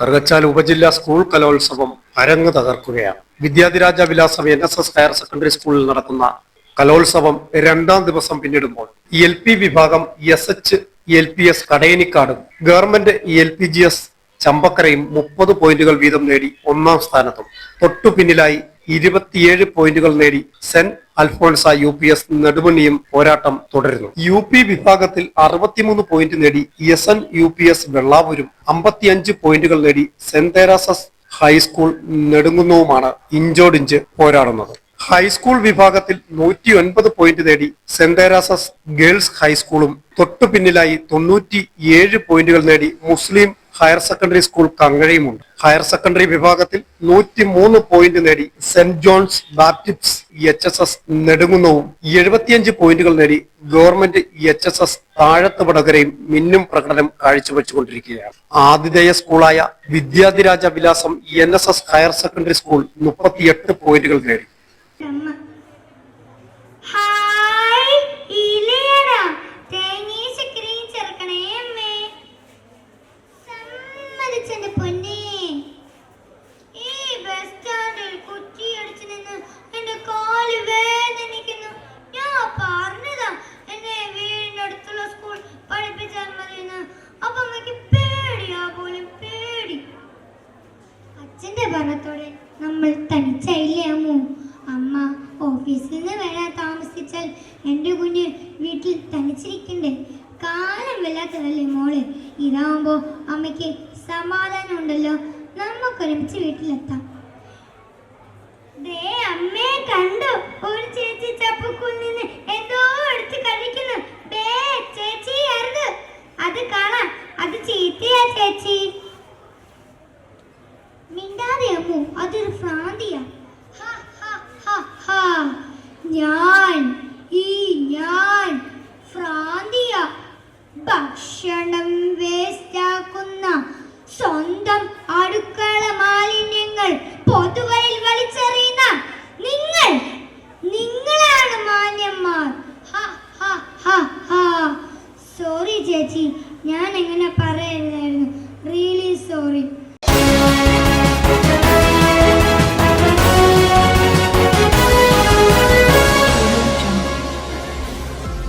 കറുകച്ചാൽ ഉപജില്ലാ സ്കൂൾ കലോത്സവം അരങ്ങ് തകർക്കുകയാണ്. Vidyadhiraja Vilasam N S S higher secondary സ്കൂളിൽ നടക്കുന്ന കലോത്സവം രണ്ടാം ദിവസം പിന്നിടുമ്പോൾ എൽ പി വിഭാഗം S H L P S കടയനിക്കാടും government L P G S ചമ്പക്കരയും മുപ്പത് പോയിന്റുകൾ വീതം നേടി ഒന്നാം സ്ഥാനത്തും. തൊട്ടു പിന്നിലായി ഇരുപത്തിയേഴ് പോയിന്റുകൾ നേടി saint Alphonsa U P S നെടുമണിയും പോരാട്ടം തുടരുന്നു. യു പി വിഭാഗത്തിൽ അറുപത്തിമൂന്ന് പോയിന്റ് നേടി S N U P S വെള്ളാവൂരും അമ്പത്തിയഞ്ച് പോയിന്റുകൾ നേടി സെന്റ് തേരാസസ് ഹൈസ്കൂൾ നെടുങ്ങുന്നവുമാണ് ഇഞ്ചോടിഞ്ച് പോരാടുന്നത്. ഹൈസ്കൂൾ വിഭാഗത്തിൽ നൂറ്റി ഒൻപത് പോയിന്റ് നേടി സെന്റ് തെരാസസ് ഗേൾസ് ഹൈസ്കൂളും തൊട്ടു പിന്നിലായി തൊണ്ണൂറ്റി ഏഴ് പോയിന്റുകൾ നേടി മുസ്ലിം ഹയർ സെക്കൻഡറി സ്കൂൾ കങ്ങഴയുമുണ്ട് ഹയർ സെക്കൻഡറി വിഭാഗത്തിൽ നൂറ്റി മൂന്ന് പോയിന്റ് നേടി saint John's Baptist H S S നെടുങ്ങുന്നവും എഴുപത്തിയഞ്ച് പോയിന്റുകൾ നേടി ഗവൺമെന്റ് എച്ച് എസ് എസ് താഴത്ത് വടകരയും മിന്നും പ്രകടനം കാഴ്ചവെച്ചുകൊണ്ടിരിക്കുകയാണ്. ആതിഥേയ സ്കൂളായ Vidyadhiraja Vilasam N S S higher secondary school മുപ്പത്തിയെട്ട് പോയിന്റുകൾ നേടി. സമ്മതിച്ചെന്റെ പൊന്നേ. ഈ ബസ് സ്റ്റാൻഡിൽ എന്റെ കാൽ വേദനിക്കുന്നു. ഞാൻ പറഞ്ഞതാ എന്നെ വീടിന്റെ അടുത്തുള്ള സ്കൂൾ പഠിപ്പിച്ചാൽ മതിയെന്ന്. അപ്പൊ അമ്മയ്ക്ക് പേടിയാ പോലും പേടി. അച്ഛന്റെ ഭരണത്തോടെ നമ്മൾ തനിച്ചായില്ലേ അമ്മ? ഓഫീസിൽ നിന്ന് വരാൻ താമസിച്ചാൽ എന്റെ കുഞ്ഞ് വീട്ടിൽ തനിച്ചിരിക്കണ്ടേ? കാലം വല്ലാത്തതല്ലേ മോൾ? ഇതാവുമ്പോ അമ്മയ്ക്ക് സമാധാനം ഉണ്ടല്ലോ നമുക്കൊരുമിച്ച് വീട്ടിലെത്താം. ദേ അമ്മേ കണ്ടു? ഒരു ചേച്ചി ചപ്പക്കുൽ നിന്ന് എന്തോ എടുത്ത് കഴിക്കുന്നു. ദേ ചേച്ചി അരുത്. അത് കാണാം. അത് ചീത്തയാ ചേച്ചി. മിണ്ടാതെ അമ്മു അതൊരു ഭ്രാന്തിയാ. ഞാൻ ചേച്ചി ഞാൻ എങ്ങനെ പറയരുതായിരുന്നു. റീ